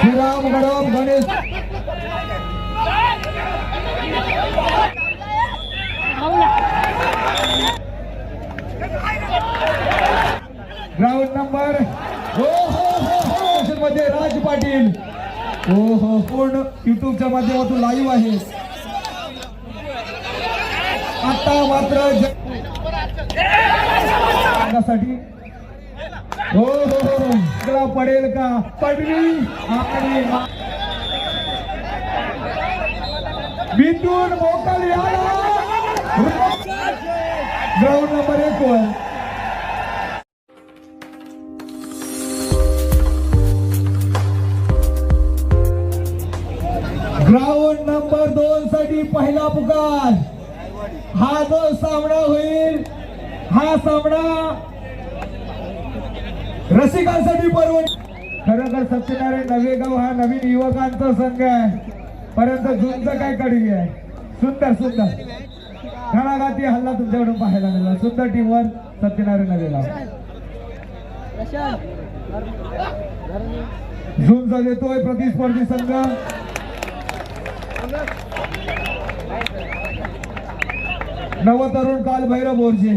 श्रीराम गडम Ganesh ground number हो हो हो हो मध्ये राज पाटील. हो हो पूर्ण युट्यूबच्या माध्यमातून लाईव्ह आहे. आता मात्रसाठी हो हो हो, हो. पडेल का? पडली आणि मा- बिंदून मोकल ग्राउंड नंबर एक वर. ग्राउंड नंबर दोन साठी पहिला पुकार. हा जो सामना होईल हा सामना रसिकांसाठी परवड खरं तर सत्यनारायण नवेगाव हा नवीन युवकांचा संघ आहे. परंतु जुनचं काय कडवी आहे? सुंदर सुंदर. घणाघाती हल्ला तुमच्याकडून पाहायला मिळाला. सुंदर टीमवर सत्यनारायण नवेगाव. झुंज देतोय प्रतिस्पर्धी संघ. नवतरुण काल भैरव बोरजी.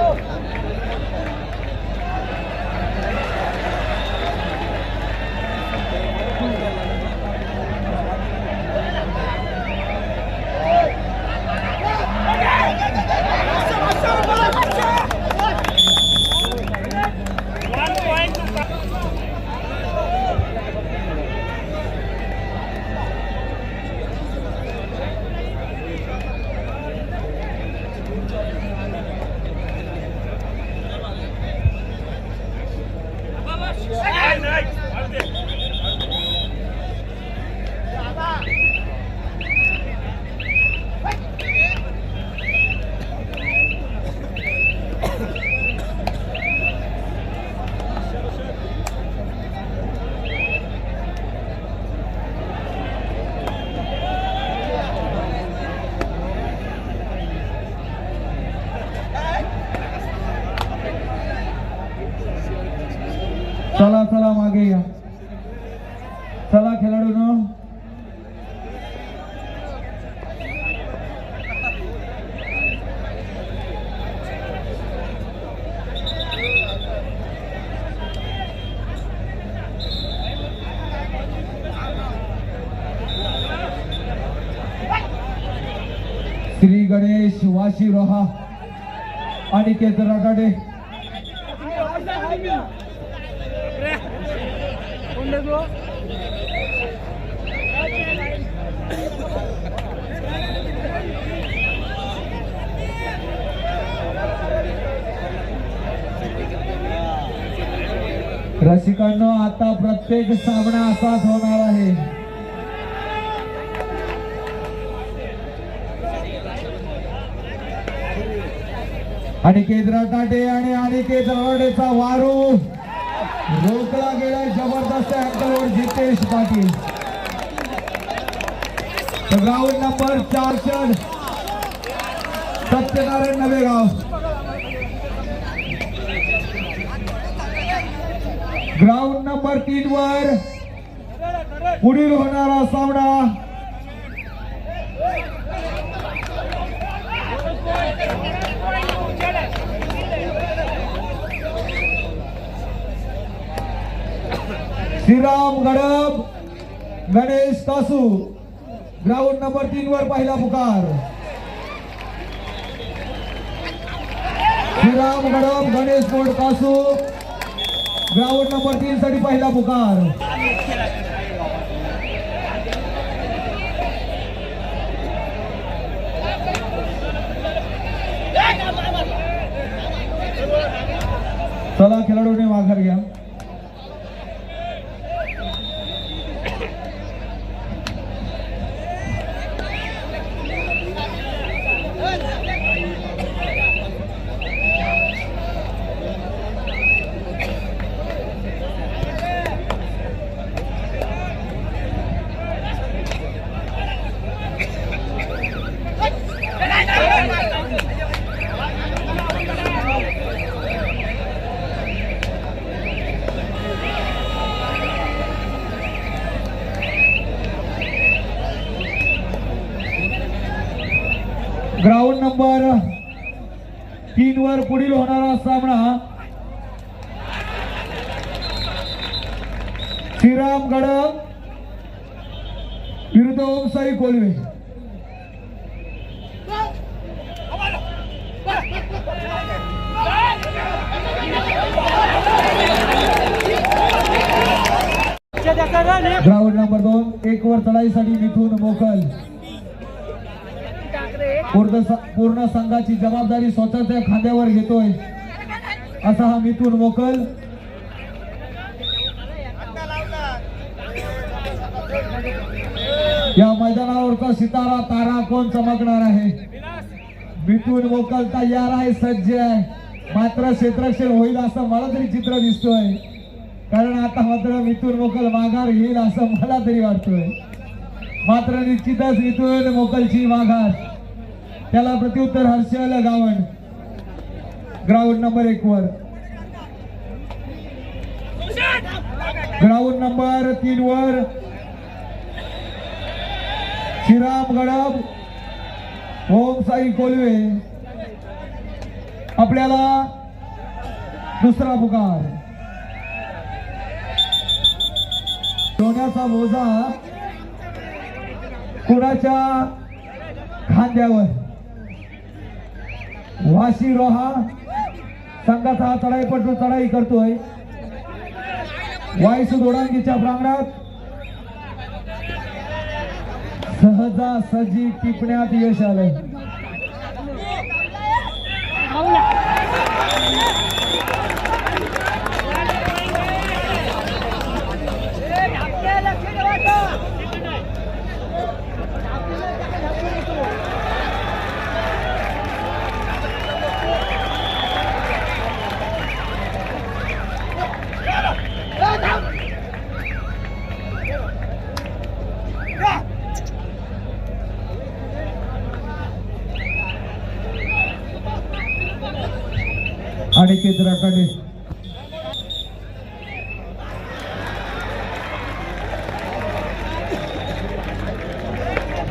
चला चला मागे या चला खेळाडूंनो श्री गणेश वाशी रोहा आणि केतन राठाडे रसिकांनो आता प्रत्येक सामना असाच होणार आहे. आणि केंद्रा टाटे आणि अनिकेत रवाडेचा वारू. रोखला गेला जबरदस्त अँकलवर जितेश पाटील. ग्राउंड नंबर चार षण सत्यनारायण नवेगाव. ग्राउंड नंबर तीन वर पुढील होणारा सामना श्रीराम गडब गणेश कासू ग्राउंड नंबर तीन वर पहिला पुकार. श्रीराम गडप गणेश गोड कासू ग्राउंड नंबर तीन साठी पहिला पुकार. चला खेळाडूने माघार घ्या ग्राउंड नंबर तीन वर पुढील होणारा सामना. श्रीराम गडम विरुद्ध ओमसाई कोलवे. ग्राउंड नंबर दोन एक वर चढाईसाठी मिथून मोकल. पूर्ण पूर्ण संघाची जबाबदारी स्वतःच्या खांद्यावर घेतोय. असा हा मिथून मोकल. या मैदानावरचा सितारा तारा कोण चमकणार आहे? मिथून मोकल तयार आहे सज्ज आहे. मात्र क्षेत्रक्षण होईल असं मला तरी चित्र दिसतोय. कारण आता मात्र मिथून मोकल माघार येईल असं मला तरी वाटतोय. मात्र निश्चितच मिथून मोकलची माघार. त्याला प्रत्युत्तर हर्षल गावण ग्राउंड नंबर एक वर. ग्राउंड नंबर तीन वर. श्रीराम गडब ओम साई कोलवे. आपल्याला दुसरा पुकार. सोन्याचा मोजा कुणाच्या खांद्यावर? वाशी रोहा संघाचा हा चढाईपटू चढाई करतोय. वायसू दोडांगीच्या प्रांगणात सहजासहजी टिपण्यात यश आलंय. हो अनिकेत राखाडे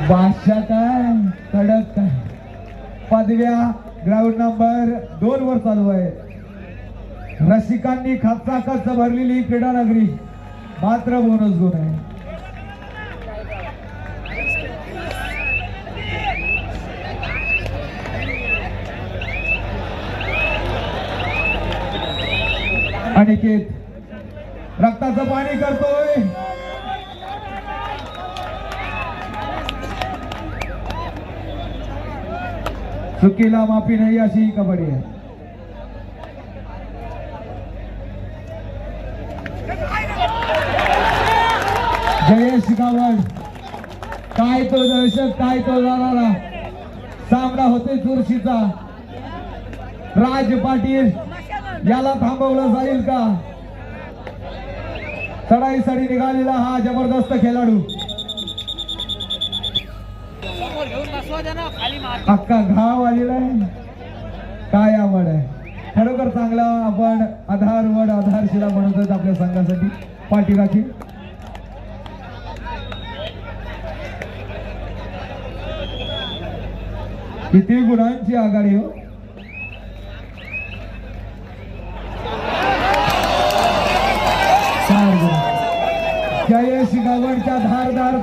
बादशाह काय कडक काय पदव्या ग्राउंड नंबर दोन वर चालू आहे. रसिकांनी खाचा खर्च भरलेली ही क्रीडा नगरी मात्र बोनस गुण आहे. अनिकेत रक्ताचं पाणी करतोय. चुकीला माफी नाही अशी ही कबड्डी आहे. जयेश गावड. काय तो दहशत काय तो जाणारा. सामना होते चुरशीचा. राज पाटील याला थांबवलं जाईल का? चढाईसाठी निघालेला हा जबरदस्त खेळाडू. अख्खा घाव आलेला आहे. काय आवड आहे? खरोखर चांगला आपण आधार वड आधारशिला म्हणतोय आपल्या संघासाठी. पाठीराखी किती गुणांची आघाडी हो चार गुण जयेश गावडच्या धारदार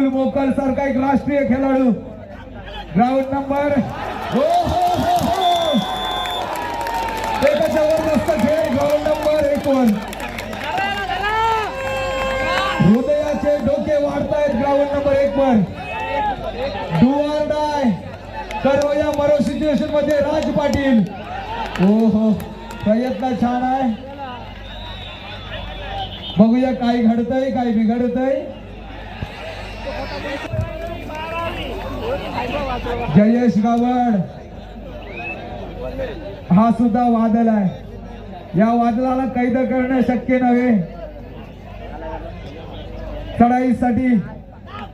राहुल मोकल सारखा एक राष्ट्रीय खेळाडू. ग्राउंड नंबर हो हो हो हो. एक जबरदस्त खेळ. ग्राउंड नंबर एक हृदयाचे डोके वाढतायत. ग्राउंड नंबर एक वर डू डाय सर्व मरो सिच्युएशनमध्ये राज पाटील. हो हो. प्रयत्न छान आहे. बघूया काय घडतंय काय बिघडतंय. जयेश गावड. हा सुद्धा वादल आहे. या वादळाला कैद करणं शक्य नव्हे. चढाईसाठी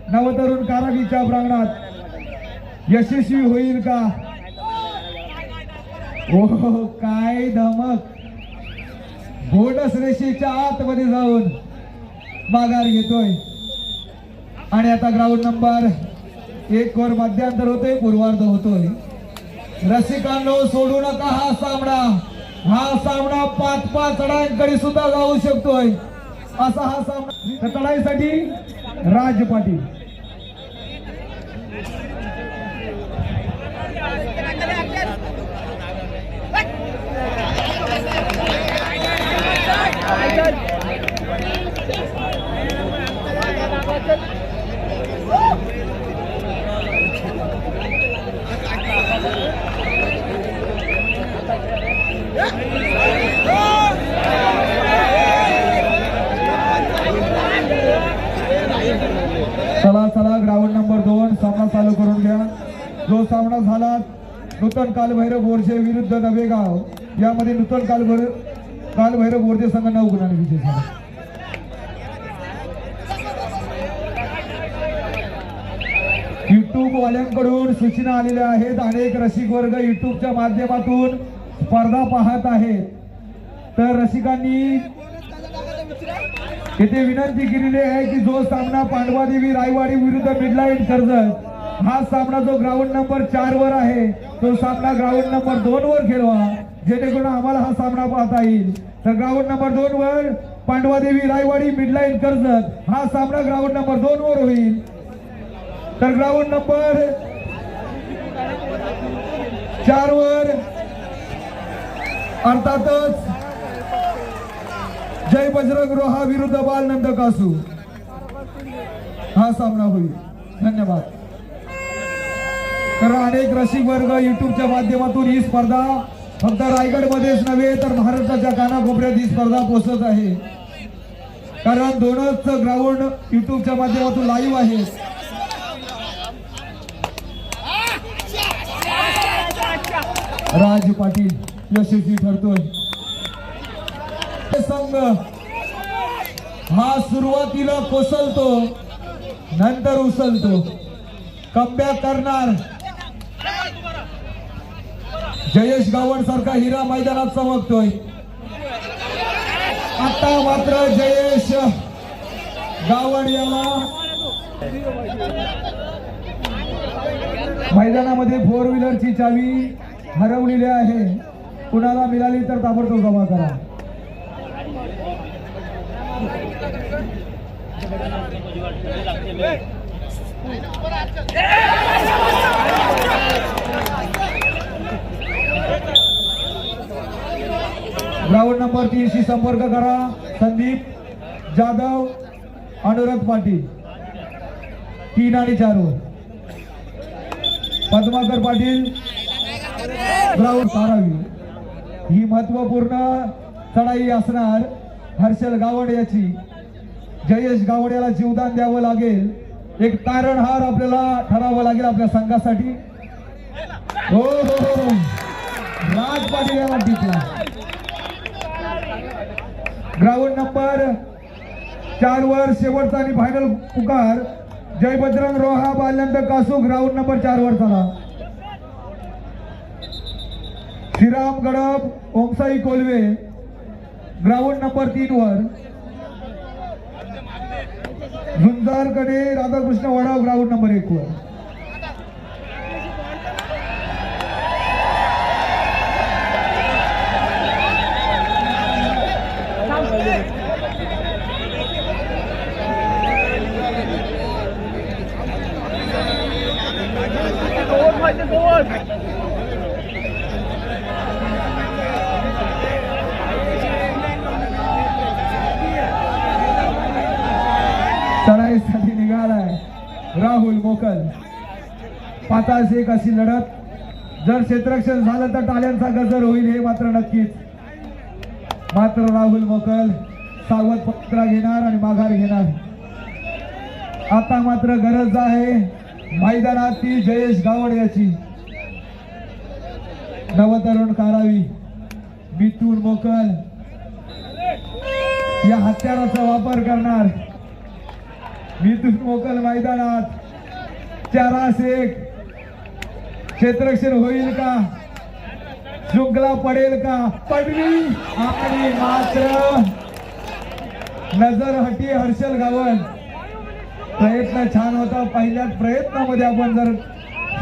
नवतरुण कारागीच्या प्रांगणात यशस्वी होईल का? ओ काय धमक. बोनस रेषेच्या आतमध्ये जाऊन माघार घेतोय. आणि आता ग्राउंड नंबर एक वर मध्यांतर होतोय पूर्वार्ध होतोय. रसिकांनो सोडू नका हा सामना. हा सामना पाच पाच चढाईकडे सुद्धा जाऊ शकतोय. असा हा सामना. चढाईसाठी राज पाटील चला चला ग्राउंड नंबर दोन सामना चालू करून घ्या जो सामना झाला नूतन कालभैरव बोरसे विरुद्ध नवेगाव. यामध्ये नूतन कालभैर कालभैरव बोरसे संघ नऊ गुणांनी विजय झाला. युट्यूब वाल्यांकडून सूचना आलेल्या आहेत. अनेक रसिक वर्ग युट्यूबच्या माध्यमातून स्पर्धा पाहत आहेत. तर रसिकांनी येथे विनंती केलेली आहे की जो सामना पांडवादेवी रायवाडी विरुद्ध मिडलाईट कर्जत हा सामना जो ग्राउंड नंबर चार वर आहे तो सामना ग्राउंड नंबर दोन वर खेळवा. जेणेकरून आम्हाला हा सामना पाहता येईल. तर ग्राउंड नंबर दोन वर पांडवादेवी रायवाडी मिडलाईन कर्जत. हा सामना ग्राउंड नंबर दोन वर होईल. तर ग्राउंड नंबर चार वर. अर्थातच जय बजरंग रोहा विरुद्ध बालनंद कासू. हा सामना होईल. धन्यवाद. कारण अनेक रसिक वर्ग युट्यूबच्या माध्यमातून ही स्पर्धा फक्त रायगड मध्येच नव्हे तर महाराष्ट्राच्या कानाकोपऱ्यात ही स्पर्धा पोहोचत आहे. कारण दोनच ग्राउंड युट्यूबच्या माध्यमातून लाईव्ह आहे राज पाटील यशस्वी ठरतोय. संघ हा सुरुवातीला कोसलतो नंतर उचलतो कमबॅक करणार जयेश गावड सारखा हिरा मैदानात चमकतोय. आता मात्र जयेश गावड याला मैदानामध्ये फोर व्हीलरची चावी हरवलेली आहे. कुणाला मिळाली तर ताबडतोब जमा करा. ग्राउंड नंबर तीनशी संपर्क करा. संदीप जाधव अनुराग पाटील. तीन आणि चार पद्माकर पाटील ग्राउंड सारावी ही महत्त्वपूर्ण चढाई असणार हर्षल गावड याची. जयेश गावड याला जीवदान द्यावं लागेल. एक तारणहार आपल्याला ठरावं लागेल आपल्या संघासाठी. हो हो हो हो. राज पाटील याला टिकला ग्राउंड नंबर चार वर शेवटचा आणि फायनल पुकार. जय बजरंग रोहा बाल्यांत कासू ग्राउंड नंबर चार वर चला श्रीराम गडप ओमसाई कोलवे ग्राउंड नंबर तीन वर. झुंजारकडे राधाकृष्ण वडाव ग्राउंड नंबर एक वर चढाईसाठी निघालाय राहुल मोकल. पाच एक अशी लढत. जर क्षेत्ररक्षण झालं तर टाळ्यांचा गजर होईल हे मात्र नक्कीच. मात्र राहुल मोकल सावध पत्रा घेणार आणि माघार घेणार. आता मात्र गरज आहे मैदानातील जयेश गावड याची. नवतरुण कारावी मिथून मोकल. या हत्याराचा वापर करणार. मिथून मोकल मैदानात. चारास एक. क्षेत्रक्षण होईल का? शृंखला पडेल का? पडली. आणि मात्र नजर हटी हर्षल गावन प्रयत्न छान होता. पहिल्याच प्रयत्नामध्ये आपण जर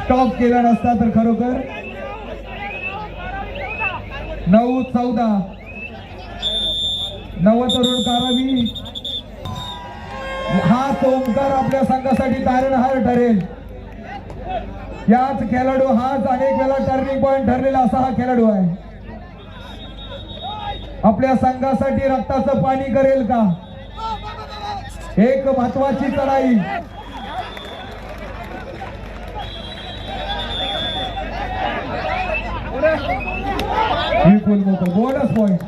स्टॉप केला नसता तर खरोखर नऊ चौदा. नवतरुण कारावी. हा ओंकार आपल्या संघासाठी तारणहार ठरेल. याच खेळाडू हाच अनेक वेळा टर्निंग पॉईंट ठरलेला असा हा खेळाडू आहे. आपल्या संघासाठी रक्ताचं पाणी करेल का? एक महत्वाची चढाई. विपुल मोकळ. बोनस पॉईंट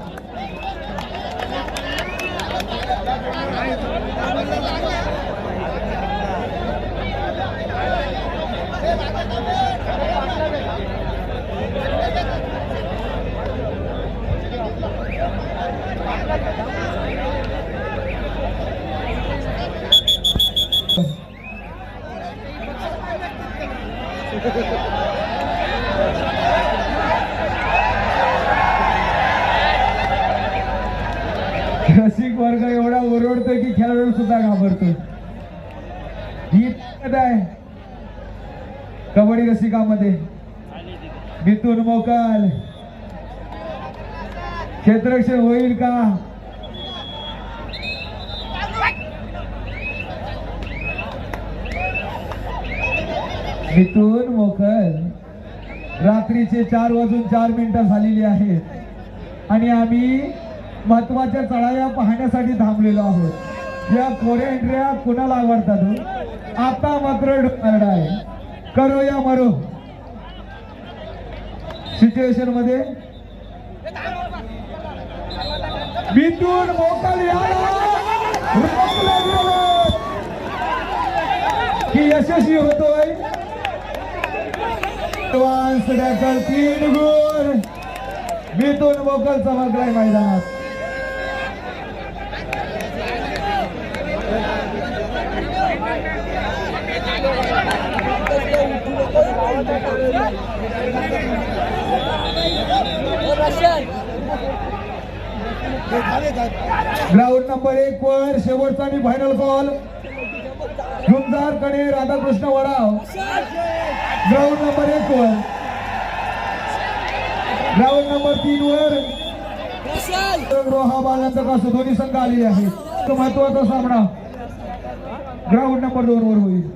रसिक वर्ग एवढा ओरडतोय की खेळाडू सुद्धा घाबरतो ही ताकद आहे कबड्डी रसिकामध्ये मिथून मोकल. क्षेत्रक्षण होईल का? मिथून मोकल. रात्रीचे चार वाजून चार मिनिटं झालेली आहेत. आणि आम्ही महत्त्वाच्या चढाया पाहण्यासाठी थांबलेलो आहोत. या कोऱ्या एंट्र्या कुणाला आवडतात? आता मात्र डोंगरडा आहे. करो या मरो. सिच्युएशनमध्ये. मिथून मोकल की यशस्वी होतोय. तीन गुण. मिथून मोकल चमकलाय मैदानात. ग्राउंड नंबर एक वर शेवटचा आणि फायनल कॉल झुमदारकडे राधाकृष्ण वडाव. ग्राउंड नंबर एक वर. ग्राउंड नंबर तीन वर. हा बालांचा कसं दोन्ही संघ आलेले आहेत. तो महत्त्वाचा सामना. ग्राउंड नंबर दोन वर होईल.